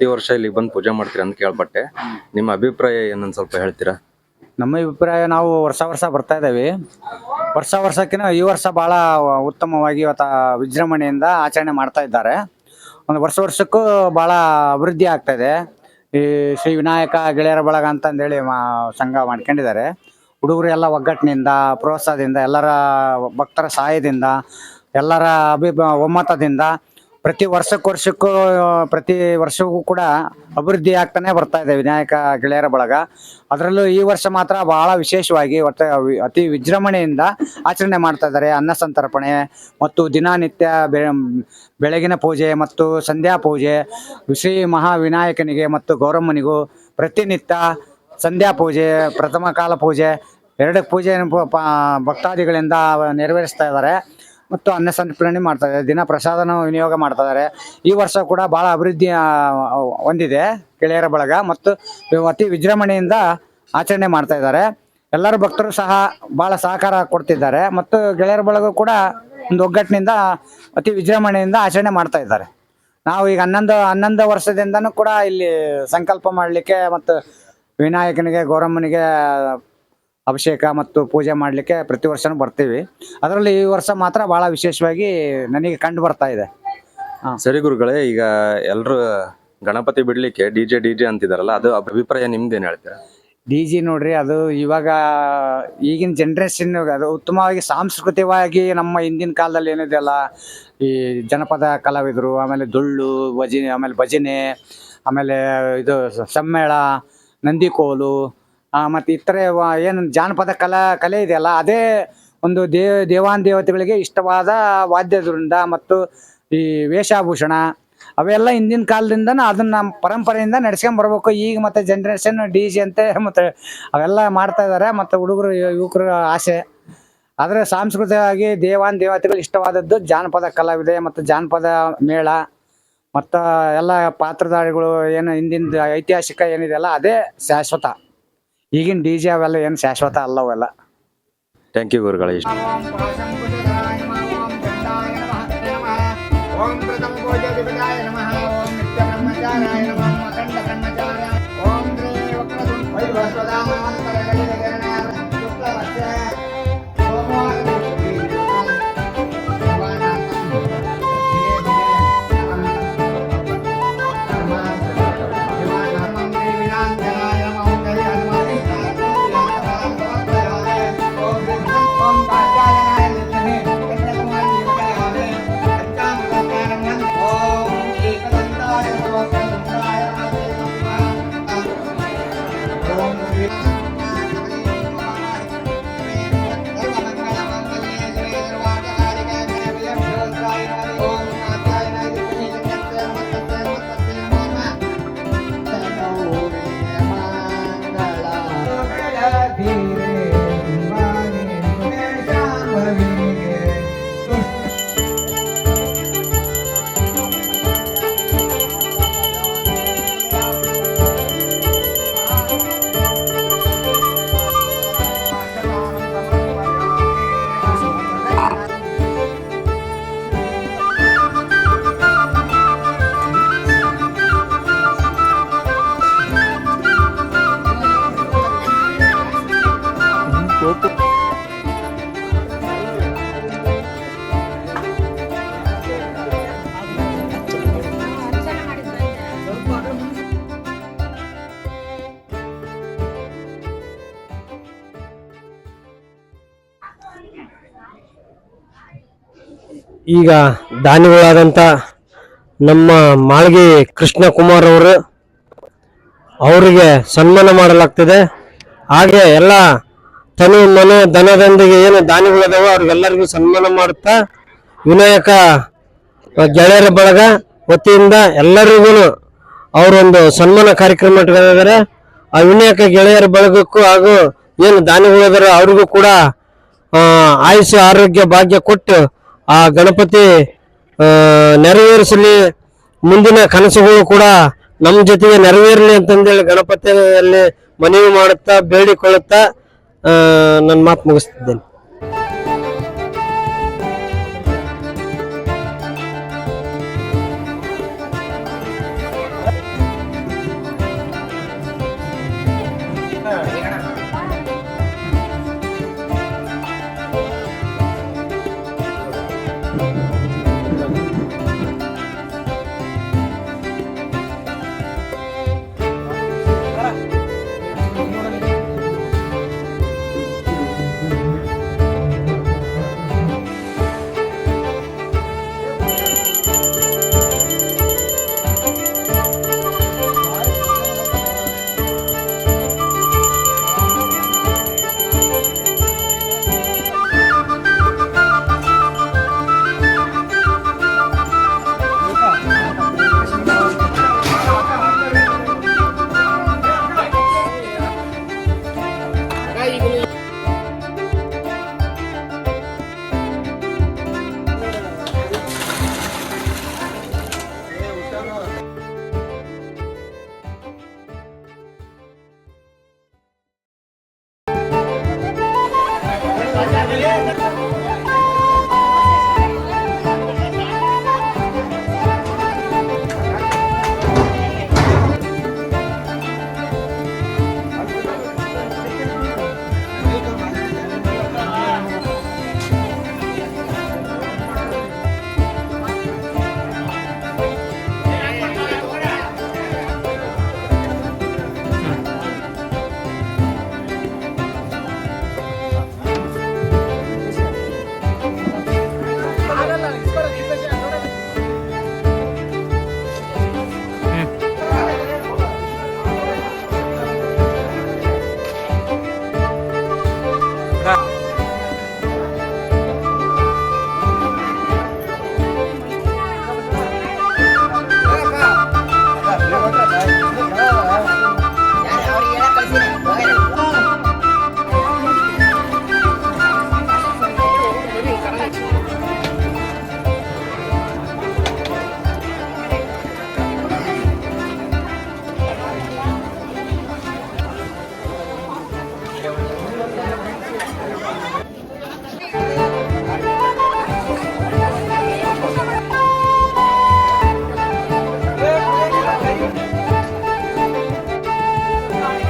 ಪ್ರತಿ ವರ್ಷ ಇಲ್ಲಿ ಬಂದು ಪೂಜೆ ಮಾಡ್ತೀರಾ ಅಂತ ಕೇಳ್ಪಟ್ಟೆ. ನಿಮ್ಮ ಅಭಿಪ್ರಾಯ ಏನಂತ ಸ್ವಲ್ಪ ಹೇಳ್ತೀರಾ? ನಮ್ಮ ಅಭಿಪ್ರಾಯ ನಾವು ವರ್ಷ ವರ್ಷ ಬರ್ತಾ ಇದ್ದೇವೆ. ವರ್ಷ ವರ್ಷಕ್ಕಿಂತ ಈ ವರ್ಷ ಭಾಳ ಉತ್ತಮವಾಗಿ ಇವತ್ತು ವಿಜೃಂಭಣೆಯಿಂದ ಆಚರಣೆ ಮಾಡ್ತಾ ಇದ್ದಾರೆ. ಒಂದು ವರ್ಷ ವರ್ಷಕ್ಕೂ ಭಾಳ ಅಭಿವೃದ್ಧಿ ಆಗ್ತಾ ಇದೆ. ಈ ಶ್ರೀ ವಿನಾಯಕ ಗೆಳೆಯರ ಬಳಗ ಅಂತಂದೇಳಿ ಮಾ ಸಂಘ ಮಾಡ್ಕೊಂಡಿದ್ದಾರೆ. ಹುಡುಗರು ಎಲ್ಲ ಒಗ್ಗಟ್ಟಿನಿಂದ, ಪ್ರೋತ್ಸಾಹದಿಂದ, ಎಲ್ಲರ ಭಕ್ತರ ಸಹಾಯದಿಂದ, ಎಲ್ಲರ ಅಭಿ, ಒಮ್ಮತದಿಂದ ಪ್ರತಿ ವರ್ಷಕ್ಕೆ ವರ್ಷಕ್ಕೂ ಪ್ರತಿ ವರ್ಷವೂ ಕೂಡ ಅಭಿವೃದ್ಧಿ ಆಗ್ತಾನೆ ಬರ್ತಾ ಇದೆ ವಿನಾಯಕ ಗೆಳೆಯರ ಬಳಗ. ಅದರಲ್ಲೂ ಈ ವರ್ಷ ಮಾತ್ರ ಬಹಳ ವಿಶೇಷವಾಗಿ ಒಟ್ಟು ಅತಿ ವಿಜೃಂಭಣೆಯಿಂದ ಆಚರಣೆ ಮಾಡ್ತಾ ಇದ್ದಾರೆ. ಅನ್ನ ಸಂತರ್ಪಣೆ ಮತ್ತು ದಿನನಿತ್ಯ ಬೆಳಗಿನ ಪೂಜೆ ಮತ್ತು ಸಂಧ್ಯಾ ಪೂಜೆ, ಶ್ರೀ ಮಹಾವಿನಾಯಕನಿಗೆ ಮತ್ತು ಗೌರಮ್ಮನಿಗೂ ಪ್ರತಿನಿತ್ಯ ಸಂಧ್ಯಾ ಪೂಜೆ, ಪ್ರಥಮ ಕಾಲ ಪೂಜೆ, ಎರಡು ಪೂಜೆ ಭಕ್ತಾದಿಗಳಿಂದ ನೆರವೇರಿಸ್ತಾ ಇದ್ದಾರೆ. ಮತ್ತು ಅನ್ನ ಸಂತರ್ಪಣೆ ಮಾಡ್ತಾ ಇದ್ದಾರೆ. ದಿನ ಪ್ರಸಾದನ ವಿನಿಯೋಗ ಮಾಡ್ತಾ ಇದ್ದಾರೆ. ಈ ವರ್ಷ ಕೂಡ ಭಾಳ ಅಭಿವೃದ್ಧಿ ಹೊಂದಿದೆ ಗೆಳೆಯರ ಬಳಗ ಮತ್ತು ಅತಿ ವಿಜೃಂಭಣೆಯಿಂದ ಆಚರಣೆ ಮಾಡ್ತಾ ಇದ್ದಾರೆ. ಎಲ್ಲರ ಭಕ್ತರು ಸಹ ಭಾಳ ಸಹಕಾರ ಕೊಡ್ತಿದ್ದಾರೆ ಮತ್ತು ಗೆಳೆಯರ ಬಳಗ ಕೂಡ ಒಂದು ಒಗ್ಗಟ್ಟಿನಿಂದ ಅತಿ ವಿಜೃಂಭಣೆಯಿಂದ ಆಚರಣೆ ಮಾಡ್ತಾ ಇದ್ದಾರೆ. ನಾವು ಈಗ ಹನ್ನೊಂದು ಹನ್ನೊಂದು ವರ್ಷದಿಂದನೂ ಕೂಡ ಇಲ್ಲಿ ಸಂಕಲ್ಪ ಮಾಡಲಿಕ್ಕೆ ಮತ್ತು ವಿನಾಯಕನಿಗೆ, ಗೌರಮ್ಮನಿಗೆ ಅಭಿಷೇಕ ಮತ್ತು ಪೂಜೆ ಮಾಡಲಿಕ್ಕೆ ಪ್ರತಿ ವರ್ಷನೂ ಬರ್ತೀವಿ. ಅದರಲ್ಲಿ ಈ ವರ್ಷ ಮಾತ್ರ ಭಾಳ ವಿಶೇಷವಾಗಿ ನನಗೆ ಕಂಡು ಬರ್ತಾ ಇದೆ. ಸರಿ ಗುರುಗಳೇ ಈಗ ಎಲ್ಲರೂ ಗಣಪತಿ ಬಿಡಲಿಕ್ಕೆ ಡಿ ಜೆ ಡಿ ಜೆ ಅಂತಿದಾರಲ್ಲ ಅದು ಅಭಿಪ್ರಾಯ ನಿಮ್ದೇನು ಹೇಳ್ತೀರಾ? ಡಿ ಜಿ ನೋಡ್ರಿ ಅದು ಇವಾಗ ಈಗಿನ ಜನ್ರೇಷನ್ ಅದು ಉತ್ತಮವಾಗಿ ಸಾಂಸ್ಕೃತಿಕವಾಗಿ ನಮ್ಮ ಹಿಂದಿನ ಕಾಲದಲ್ಲಿ ಏನಿದೆಯಲ್ಲ ಈ ಜನಪದ ಕಲಾವಿದರು ಆಮೇಲೆ ದುಳ್ಳು ಭಜನೆ ಆಮೇಲೆ ಭಜನೆ ಆಮೇಲೆ ಇದು ಸಮ್ಮೇಳ ನಂದಿಕೋಲು ಮತ್ತು ಇತರೆ ಏನು ಜಾನಪದ ಕಲಾ, ಕಲೆ ಇದೆಯಲ್ಲ, ಅದೇ ಒಂದು ದೇವ ದೇವಾನ್ ದೇವತೆಗಳಿಗೆ ಇಷ್ಟವಾದ ವಾದ್ಯದಿಂದ ಮತ್ತು ಈ ವೇಷಭೂಷಣ, ಅವೆಲ್ಲ ಹಿಂದಿನ ಕಾಲದಿಂದನೂ ಅದನ್ನ ಪರಂಪರೆಯಿಂದ ನಡ್ಸ್ಕೊಂಡ್ ಬರ್ಬೇಕು. ಈಗ ಮತ್ತೆ ಜನ್ರೇಷನ್ ಡಿ ಜಿ ಅಂತೆ ಮತ್ತೆ ಅವೆಲ್ಲ ಮಾಡ್ತಾ ಇದ್ದಾರೆ ಮತ್ತು ಹುಡುಗರು, ಯುವಕರ ಆಸೆ. ಆದರೆ ಸಾಂಸ್ಕೃತಿಕವಾಗಿ ದೇವಾನ್ ದೇವತೆಗಳು ಇಷ್ಟವಾದದ್ದು ಜಾನಪದ ಕಲಾವಿದೆ ಮತ್ತು ಜಾನಪದ ಮೇಳ ಮತ್ತು ಎಲ್ಲ ಪಾತ್ರಧಾರಿಗಳು ಏನು ಹಿಂದಿನ ಐತಿಹಾಸಿಕ ಏನಿದೆಯಲ್ಲ, ಅದೇ ಶಾಶ್ವತ. ಈಗಿನ ಡಿ ಜೆ ಅವೆಲ್ಲ ಏನು ಶಾಶ್ವತ ಅಲ್ಲ ಅವೆಲ್ಲ ಥ್ಯಾಂಕ್ ಯು ಗುರುಗಳೇ. ಇಷ್ಟ ಓಂ ಈಗ ದಾನಿಗಳಾದಂಥ ನಮ್ಮ ಮಾಳ್ಗಿ ಕೃಷ್ಣ ಕುಮಾರ್ ಅವರು ಅವರಿಗೆ ಸನ್ಮಾನ ಮಾಡಲಾಗ್ತದೆ. ಹಾಗೆ ಎಲ್ಲ ತನು ಮನೆ ಧನದೊಂದಿಗೆ ಏನು ದಾನಿಗಳಿದಾವೆ ಅವ್ರಿಗೆಲ್ಲರಿಗೂ ಸನ್ಮಾನ ಮಾಡುತ್ತಾ ವಿನಾಯಕ ಗೆಳೆಯರ ಬಳಗ ವತಿಯಿಂದ ಎಲ್ಲರಿಗೂ ಅವರೊಂದು ಸನ್ಮಾನ ಕಾರ್ಯಕ್ರಮ ಇಟ್ಕೊಂಡಿದ್ದಾರೆ. ಆ ವಿನಾಯಕ ಗೆಳೆಯರ ಬಳಗಕ್ಕೂ ಹಾಗೂ ಏನು ದಾನಿಗಳಿದಾರೆ ಅವ್ರಿಗೂ ಕೂಡ ಆ, ಆಯುಷ್ಯ ಆರೋಗ್ಯ ಭಾಗ್ಯ ಕೊಟ್ಟು ಆ ಗಣಪತಿ ನೆರವೇರಿಸಲಿ, ಮುಂದಿನ ಕನಸುಗಳು ಕೂಡ ನಮ್ಮ ಜೊತೆಗೆ ನೆರವೇರಲಿ ಅಂತಂದೇಳಿ ಗಣಪತಿಯಲ್ಲಿ ಮನವಿ ಮಾಡುತ್ತಾ, ಬೇಡಿಕೊಳ್ಳುತ್ತಾ ನನ್ನ ಮಾತು ಮುಗಿಸ್ತಿದ್ದೇನೆ.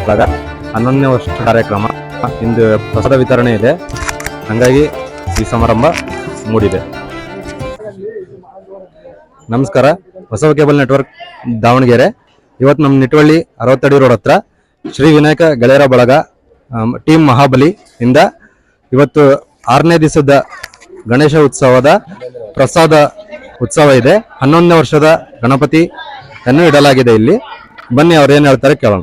ಬಳಗ ಹನ್ನೊಂದನೇ ವರ್ಷ ಕಾರ್ಯಕ್ರಮ ಇಂದು ಪ್ರಸಾದ ವಿತರಣೆ ಇದೆ. ಹಂಗಾಗಿ ಈ ಸಮಾರಂಭ ಮೂಡಿದೆ. ನಮಸ್ಕಾರ. ಹೊಸ ಕೇಬಲ್ ನೆಟ್ವರ್ಕ್ ದಾವಣಗೆರೆ. ಇವತ್ತು ನಮ್ಮ ನಿಟ್ವಳ್ಳಿ ಅರವತ್ತಡಿ ರೋಡ್ ಹತ್ರ ಶ್ರೀ ವಿನಾಯಕ ಗೆಳೆಯರ ಬಳಗ ಟೀಮ್ ಮಹಾಬಲಿ ಇಂದ ಇವತ್ತು ಆರನೇ ದಿವಸದ ಗಣೇಶ ಉತ್ಸವದ ಪ್ರಸಾದ ಉತ್ಸವ ಇದೆ. ಹನ್ನೊಂದನೇ ವರ್ಷದ ಗಣಪತಿ ಅನ್ನು ಇಡಲಾಗಿದೆ ಇಲ್ಲಿ. ಬನ್ನಿ ಅವ್ರು ಏನು ಹೇಳ್ತಾರೆ ಕೇಳೋಣ.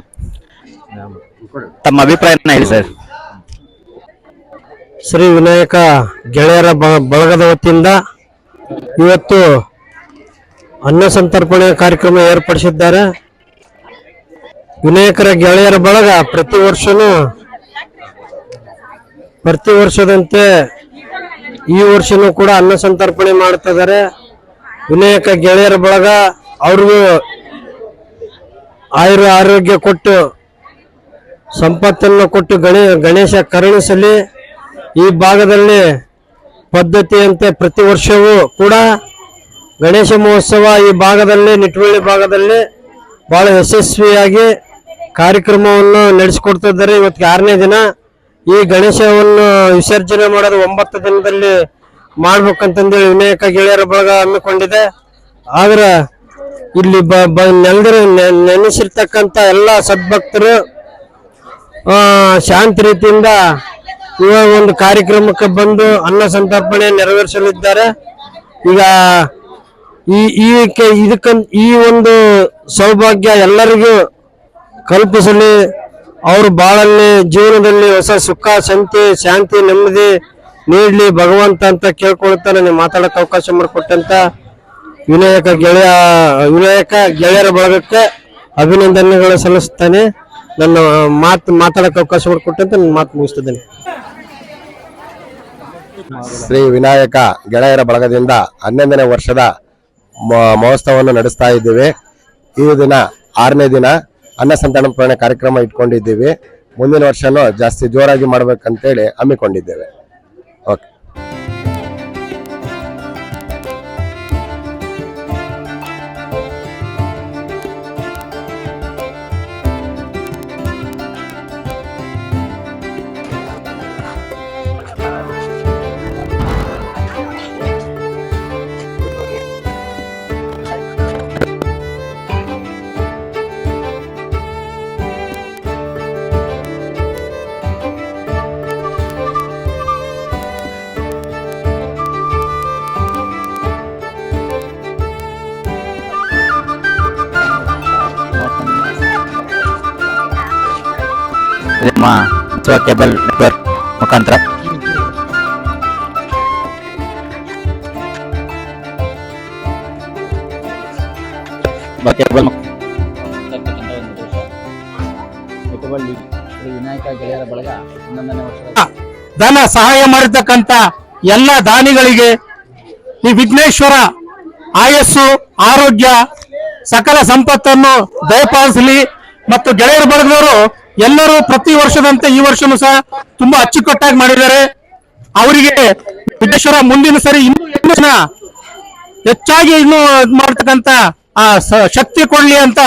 ತಮ್ಮ ಅಭಿಪ್ರಾಯ ಹೇಳಿ ಸರ್. ಶ್ರೀ ವಿನಾಯಕ ಗೆಳೆಯರ ಬಳಗದ ವತಿಯಿಂದ ಇವತ್ತು ಅನ್ನ ಸಂತರ್ಪಣೆ ಕಾರ್ಯಕ್ರಮ ಏರ್ಪಡಿಸಿದ್ದಾರೆ. ವಿನಾಯಕರ ಗೆಳೆಯರ ಬಳಗ ಪ್ರತಿ ವರ್ಷನೂ ಪ್ರತಿ ವರ್ಷದಂತೆ ಈ ವರ್ಷನೂ ಕೂಡ ಅನ್ನ ಸಂತರ್ಪಣೆ ಮಾಡ್ತಾ ಇದ್ದಾರೆ. ವಿನಾಯಕ ಗೆಳೆಯರ ಬಳಗ ಅವ್ರಿಗೂ ಆಯುರ್ ಆರೋಗ್ಯ ಕೊಟ್ಟು ಸಂಪತ್ತನ್ನು ಕೊಟ್ಟು ಗಣೇ, ಗಣೇಶ ಕರುಣಿಸಲಿ. ಈ ಭಾಗದಲ್ಲಿ ಪದ್ಧತಿಯಂತೆ ಪ್ರತಿ ವರ್ಷವೂ ಕೂಡ ಗಣೇಶ ಮಹೋತ್ಸವ ಈ ಭಾಗದಲ್ಲಿ, ನಿಟ್ವಳ್ಳಿ ಭಾಗದಲ್ಲಿ ಬಹಳ ಯಶಸ್ವಿಯಾಗಿ ಕಾರ್ಯಕ್ರಮವನ್ನು ನಡೆಸಿಕೊಡ್ತಾ ಇದ್ದಾರೆ ಇವತ್ತಿಗೆ ಆರನೇ ದಿನ. ಈ ಗಣೇಶವನ್ನು ವಿಸರ್ಜನೆ ಮಾಡೋದು ಒಂಬತ್ತು ದಿನದಲ್ಲಿ ಮಾಡ್ಬೇಕಂತಂದೇಳಿ ವಿನಾಯಕ ಗೆಳೆಯರ ಬಳಗ ಹಮ್ಮಿಕೊಂಡಿದೆ. ಆದ್ರೆ ಇಲ್ಲಿ ಬ ಬ ನೆನೆಸಿರ್ತಕ್ಕಂಥ ಎಲ್ಲ ಸದ್ಭಕ್ತರು ಶಾಂತ ರೀತಿಯಿಂದ ಈ ಒಂದು ಕಾರ್ಯಕ್ರಮಕ್ಕೆ ಬಂದು ಅನ್ನ ಸಂತರ್ಪಣೆ ನೆರವೇರಿಸಲಿದ್ದಾರೆ. ಈಗ ಈ ಈ ಕೆ- ಇದಕ್ಕ ಈ ಒಂದು ಸೌಭಾಗ್ಯ ಎಲ್ಲರಿಗೂ ಕಲ್ಪಿಸಲಿ. ಅವರು ಬಾಳಲ್ಲಿ ಜೀವನದಲ್ಲಿ ಹೊಸ ಸುಖ ಶಾಂತಿ ಶಾಂತಿ, ನೆಮ್ಮದಿ ನೀಡಲಿ. ಭಗವಂತ ಅಂತ ಕೇಳ್ಕೊಳ್ತಾ ನನಗೆ ಮಾತಾಡಕ್ಕೆ ಅವಕಾಶ ಮಾಡಿಕೊಟ್ಟಂತ ವಿನಾಯಕ ಗೆಳೆಯ, ವಿನಾಯಕ ಗೆಳೆಯರ ಬಳಗಕ್ಕೆ ಅಭಿನಂದನೆಗಳು ಸಲ್ಲಿಸ್ತಾನೆ. ನನ್ನ ಮಾತು ಮಾತಾಡಕ್ಕೆ ಅವಕಾಶ ಮಾಡಿಕೊಟ್ಟಂತ ನನ್ನ ಮಾತು ಮುಗಿಸ್ತಿದ್ದೇನೆ. ಶ್ರೀ ವಿನಾಯಕ ಗೆಳೆಯರ ಬಳಗದಿಂದ ಹನ್ನೊಂದನೇ ವರ್ಷದ ಮಹೋತ್ಸವವನ್ನು ನಡೆಸ್ತಾ ಇದ್ದೇವೆ. ಈ ದಿನ ಆರನೇ ದಿನ ಅನ್ನ ಸಂತರ್ಪಣೆ ಕಾರ್ಯಕ್ರಮ ಇಟ್ಕೊಂಡಿದ್ದೀವಿ. ಮುಂದಿನ ವರ್ಷನೂ ಜಾಸ್ತಿ ಜೋರಾಗಿ ಮಾಡ್ಬೇಕಂತೇಳಿ ಹಮ್ಮಿಕೊಂಡಿದ್ದೇವೆ. ಉತ್ಸವ ಕೇಬಲ್ ನೆಟ್ವರ್ಕ್ ಮುಖಾಂತರ. ಧನ ಸಹಾಯ ಮಾಡಿರ್ತಕ್ಕಂತ ಎಲ್ಲ ದಾನಿಗಳಿಗೆ ಈ ವಿಘ್ನೇಶ್ವರ ಆಯಸ್ಸು, ಆರೋಗ್ಯ, ಸಕಲ ಸಂಪತ್ತನ್ನು ದಯಪಾಲಿಸಲಿ. ಮತ್ತು ಗೆಳೆಯರು ಬಳಗದವರು ಎಲ್ಲರೂ ಪ್ರತಿ ವರ್ಷದಂತೆ ಈ ವರ್ಷನೂ ಸಹ ತುಂಬಾ ಅಚ್ಚುಕಟ್ಟಾಗಿ ಮಾಡಿದ್ದಾರೆ. ಅವರಿಗೆ ವಿಘ್ನೇಶ್ವರ ಮುಂದಿನ ಸರಿ ಇನ್ನೂ ಜನ ಹೆಚ್ಚಾಗಿ ಇನ್ನು ಮಾಡ್ತಕ್ಕಂತ ಆ ಶಕ್ತಿ ಕೊಡ್ಲಿ ಅಂತ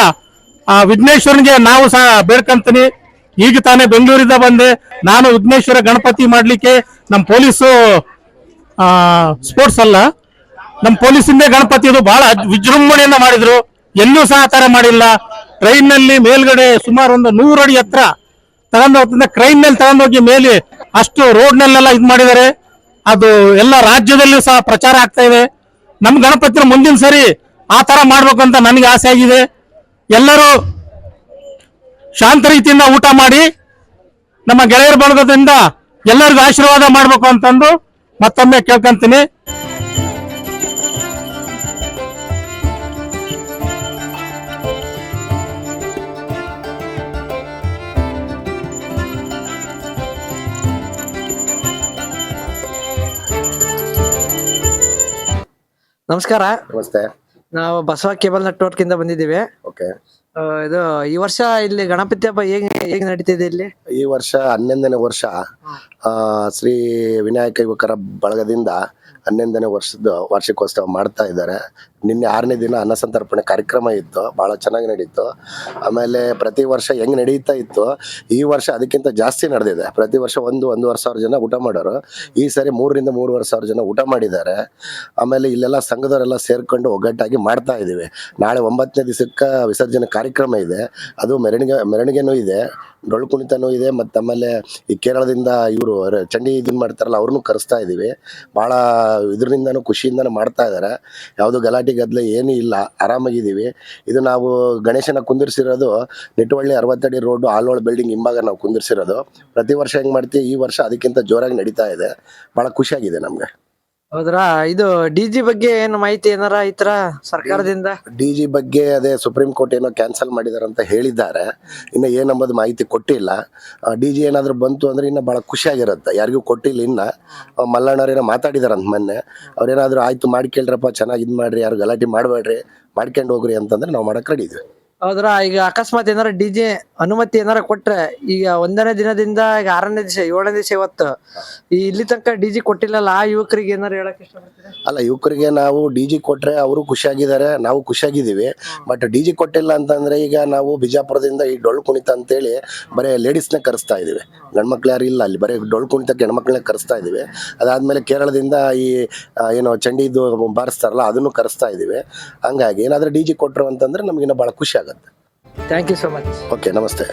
ಆ ವಿಘ್ನೇಶ್ವರನಿಗೆ ನಾವು ಸಹ ಬೇಡ್ಕಂತೀನಿ. ಈಗ ತಾನೇ ಬೆಂಗಳೂರಿಂದ ಬಂದೆ. ನಾನು ವಿಘ್ನೇಶ್ವರ ಗಣಪತಿ ಮಾಡ್ಲಿಕ್ಕೆ ನಮ್ಮ ಪೊಲೀಸು, ಆ, ಸ್ಪೋರ್ಟ್ಸ್ ಅಲ್ಲ. ನಮ್ಮ ಪೊಲೀಸಿಂದೇ ಗಣಪತಿ ಬಹಳ ವಿಜೃಂಭಣೆಯಿಂದ ಮಾಡಿದ್ರು. ಎಲ್ಲೂ ಸಹ ಆ ಮಾಡಿಲ್ಲ. ಟ್ರೈನ್ನಲ್ಲಿ ಮೇಲ್ಗಡೆ ಸುಮಾರು ಒಂದು ನೂರು ಅಡಿ ಹತ್ರ ತಗೊಂಡು ಹೋಗ್ತಂದ್ರೆ ಕ್ರೈನ್ನಲ್ಲಿ ತಗೊಂಡೋಗಿ ಮೇಲೆ ಅಷ್ಟು ರೋಡ್ ನಲ್ಲೆಲ್ಲ ಇದು ಮಾಡಿದ್ದಾರೆ. ಅದು ಎಲ್ಲ ರಾಜ್ಯದಲ್ಲೂ ಸಹ ಪ್ರಚಾರ ಆಗ್ತಾ ಇದೆ. ನಮ್ ಗಣಪತಿ ಮುಂದಿನ ಸರಿ ಆ ತರ ಮಾಡ್ಬೇಕು ಅಂತ ನನಗೆ ಆಸೆ ಆಗಿದೆ. ಎಲ್ಲರೂ ಶಾಂತ ರೀತಿಯಿಂದ ಊಟ ಮಾಡಿ ನಮ್ಮ ಗೆಳೆಯರ ಬಳಗದಿಂದ ಎಲ್ಲರಿಗೂ ಆಶೀರ್ವಾದ ಮಾಡ್ಬೇಕು ಅಂತಂದು ಮತ್ತೊಮ್ಮೆ ಕೇಳ್ಕೊಂತೀನಿ. ನಮಸ್ಕಾರ. ನಮಸ್ತೆ. ನಾವು ಬಸವ ಕೇಬಲ್ ನೆಟ್ವರ್ಕ್ ಇಂದ ಬಂದಿದ್ದೀವಿ. ಓಕೆ. ಆ, ಇದು ಈ ವರ್ಷ ಇಲ್ಲಿ ಗಣಪತಿ ಹಬ್ಬ ಹೇಗೆ ಹೇಗೆ ನಡೀತಿದೆ ಇಲ್ಲಿ? ಈ ವರ್ಷ ಹನ್ನೊಂದನೇ ವರ್ಷ. ಆ, ಶ್ರೀ ವಿನಾಯಕ ಯುವಕರ ಬಳಗದಿಂದ ಹನ್ನೊಂದನೇ ವರ್ಷದ ವಾರ್ಷಿಕೋತ್ಸವ ಮಾಡ್ತಾ ಇದ್ದಾರೆ. ನಿನ್ನೆ ಆರನೇ ದಿನ ಅನ್ನಸಂತರ್ಪಣೆ ಕಾರ್ಯಕ್ರಮ ಇತ್ತು ಭಾಳ ಚೆನ್ನಾಗಿ ನಡೀತು. ಆಮೇಲೆ ಪ್ರತಿ ವರ್ಷ ಹೆಂಗೆ ನಡೀತಾ ಇತ್ತು ಈ ವರ್ಷ ಅದಕ್ಕಿಂತ ಜಾಸ್ತಿ ನಡೆದಿದೆ. ಪ್ರತಿ ವರ್ಷ ಒಂದು ಒಂದೂವರೆ ಸಾವಿರ ಜನ ಊಟ ಮಾಡೋರು. ಈ ಸರಿ ಮೂರರಿಂದ ಮೂರುವರೆ ಸಾವಿರ ಜನ ಊಟ ಮಾಡಿದ್ದಾರೆ. ಆಮೇಲೆ ಇಲ್ಲೆಲ್ಲ ಸಂಘದವರೆಲ್ಲ ಸೇರ್ಕೊಂಡು ಒಗ್ಗಟ್ಟಾಗಿ ಮಾಡ್ತಾ ಇದ್ದೀವಿ. ನಾಳೆ ಒಂಬತ್ತನೇ ದಿವಸಕ್ಕೆ ವಿಸರ್ಜನೆ ಕಾರ್ಯಕ್ರಮ ಇದೆ. ಅದು ಮೆರವಣಿಗೆ ಮೆರವಣಿಗೆನೂ ಇದೆ. ಡೊಳ್ಳು ಕುಣಿತನೂ ಇದೆ. ಮತ್ತು ಆಮೇಲೆ ಈ ಕೇರಳದಿಂದ ಇವರು ಚಂಡಿ ಇದನ್ನು ಮಾಡ್ತಾರಲ್ಲ ಅವ್ರನ್ನೂ ಕರೆಸ್ತಾ ಇದ್ದೀವಿ ಭಾಳ ಇದರಿಂದನೂ ಖುಷಿಯಿಂದನೂ ಮಾಡ್ತಾ ಇದ್ದಾರೆ ಯಾವುದು ಗಲಾಟೆ ಗದ್ದಲೆ ಏನೂ ಇಲ್ಲ. ಆರಾಮಾಗಿದ್ದೀವಿ. ಇದು ನಾವು ಗಣೇಶನ ಕುಂದಿರ್ಸಿರೋದು ನಿಟ್ಟುವಳ್ಳಿ ಅರವತ್ತಡಿ ರೋಡು ಆಲೋಳ್ ಬಿಲ್ಡಿಂಗ್ ಹಿಂಭಾಗ ನಾವು ಕುಂದಿರ್ಸಿರೋದು. ಪ್ರತಿ ವರ್ಷ ಹೆಂಗೆ ಮಾಡ್ತೀವಿ? ಈ ವರ್ಷ ಅದಕ್ಕಿಂತ ಜೋರಾಗಿ ನಡೀತಾ ಇದೆ. ಭಾಳ ಖುಷಿಯಾಗಿದೆ ನಮಗೆ. ಹೌದ್ರಾ? ಇದು ಡಿ ಜಿ ಬಗ್ಗೆ ಏನು ಮಾಹಿತಿ ಏನಾರ ಐತ್ರ ಸರ್ಕಾರದಿಂದ? ಡಿ ಜಿ ಬಗ್ಗೆ ಅದೇ ಸುಪ್ರೀಂ ಕೋರ್ಟ್ ಏನೋ ಕ್ಯಾನ್ಸಲ್ ಮಾಡಿದಾರೆ ಅಂತ ಹೇಳಿದ್ದಾರೆ. ಇನ್ನು ಏನಂಬುದು ಮಾಹಿತಿ ಕೊಟ್ಟಿಲ್ಲ. ಡಿ ಜಿ ಏನಾದರೂ ಬಂತು ಅಂದ್ರೆ ಇನ್ನು ಭಾಳ ಖುಷಿಯಾಗಿರುತ್ತೆ ಯಾರಿಗೂ ಕೊಟ್ಟಿಲ್ಲ ಇನ್ನು. ಮಲ್ಲಣ್ಣವ್ರೇನೋ ಮಾತಾಡಿದಾರಂತ ಮೊನ್ನೆ. ಅವ್ರೇನಾದರೂ ಆಯ್ತು, ಮಾಡ್ಕೇಳ್ರಪ್ಪ, ಚೆನ್ನಾಗಿ ಇದು ಮಾಡ್ರಿ, ಯಾರು ಗಲಾಟೆ ಮಾಡಬೇಡ್ರಿ, ಮಾಡ್ಕೊಂಡು ಹೋಗ್ರಿ ಅಂತಂದ್ರೆ ನಾವು ಮಾಡಕ್ಕೆ ರೆಡಿ ಇದ್ದೀವಿ ಹೌದ್ರಾ? ಈಗ ಅಕಸ್ಮಾತ್ ಏನಾರ ಡಿ ಜೆ ಅನುಮತಿ ಏನಾರ ಕೊಟ್ರೆ ಈಗ ಒಂದನೇ ದಿನದಿಂದ ಈಗ ಆರನೇ ದಿವಸ ಏಳನೇ ದಿವಸ ಇವತ್ತು ಈ ಇಲ್ಲಿ ತನಕ ಡಿ ಜಿ ಕೊಟ್ಟಿಲ್ಲಲ್ಲ ಆ ಯುವಕರಿಗೆ ಏನಾರ ಹೇಳಕ್ ಇಷ್ಟಪಡ್ತೀರಾ? ಅಲ್ಲ ಯುವಕರಿಗೆ ನಾವು ಡಿ ಜಿ ಕೊಟ್ರೆ ಅವರು ಖುಷಿಯಾಗಿದ್ದಾರೆ ನಾವು ಖುಷಿಯಾಗಿದ್ದೀವಿ. ಬಟ್ ಡಿ ಜಿ ಕೊಟ್ಟಿಲ್ಲ ಅಂತಂದ್ರೆ ಈಗ ನಾವು ಬಿಜಾಪುರದಿಂದ ಈ ಡೊಳ್ಳು ಕುಣಿತ ಅಂತೇಳಿ ಬರೀ ಲೇಡೀಸ್ನ ಕರೆಸ್ತಾ ಇದ್ದೀವಿ. ಗಂಡ್ಮಕ್ಳು ಯಾರು ಇಲ್ಲ ಅಲ್ಲಿ ಬರೀ ಡೊಳ್ಳು ಕುಣಿತಕ್ಕೆ ಹೆಣ್ಮಕ್ಳನ್ನ ಕರೆಸ್ತಾ ಇದ್ದೀವಿ. ಅದಾದ್ಮೇಲೆ ಕೇರಳದಿಂದ ಈ ಆ, ಏನೋ ಚಂಡಿದು ಬಾರಿಸ್ತಾರಲ್ಲ ಅದನ್ನು ಕರೆಸ್ತಾ ಇದ್ದೀವಿ. ಹಂಗಾಗಿ ಏನಾದರೂ ಡಿ ಜಿ ಕೊಟ್ಟರು ಅಂತಂದ್ರೆ ನಮಗಿನ್ನ ಭಾಳ ಖುಷಿ ಆಗುತ್ತೆ. Thank you so much okay ನಮಸ್ತೆ